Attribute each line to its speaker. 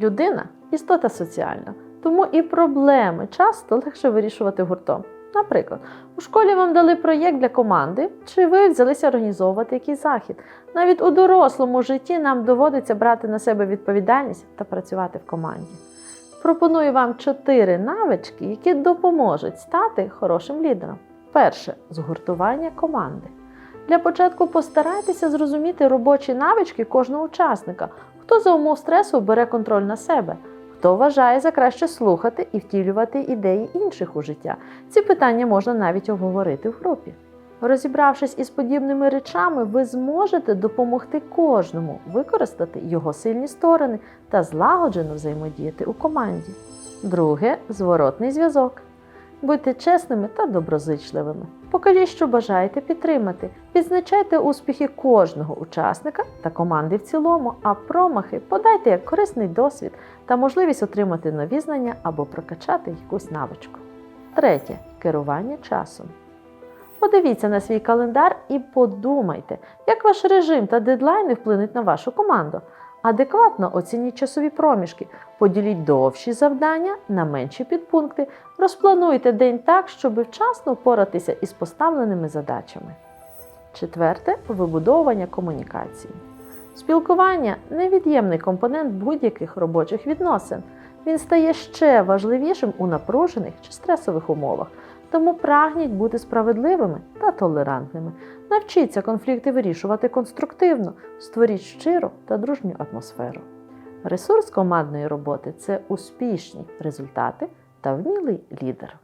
Speaker 1: Людина істота соціальна, тому і проблеми часто легше вирішувати гуртом. Наприклад, у школі вам дали проєкт для команди, чи ви взялися організовувати якийсь захід. Навіть у дорослому житті нам доводиться брати на себе відповідальність та працювати в команді. Пропоную вам чотири навички, які допоможуть стати хорошим лідером. Перше згуртування команди. Для початку постарайтеся зрозуміти робочі навички кожного учасника, хто за умов стресу бере контроль на себе, хто вважає за краще слухати і втілювати ідеї інших у життя. Ці питання можна навіть обговорити в групі. Розібравшись із подібними речами, ви зможете допомогти кожному використати його сильні сторони та злагоджено взаємодіяти у команді. Друге зворотний зв'язок. Будьте чесними та доброзичливими. Покажіть, що бажаєте підтримати. Відзначайте успіхи кожного учасника та команди в цілому, а промахи подайте як корисний досвід та можливість отримати нові знання або прокачати якусь навичку. Третє керування часом. Подивіться на свій календар і подумайте, як ваш режим та дедлайни вплинуть на вашу команду. Адекватно оцініть часові проміжки, поділіть довші завдання на менші підпункти, розплануйте день так, щоб вчасно впоратися із поставленими задачами. Четверте вибудовування комунікації. Спілкування невід'ємний компонент будь-яких робочих відносин. Він стає ще важливішим у напружених чи стресових умовах, тому прагніть бути справедливими та толерантними. Навчіться конфлікти вирішувати конструктивно, створіть щиру та дружню атмосферу. Ресурс командної роботи це успішні результати та вмілий лідер.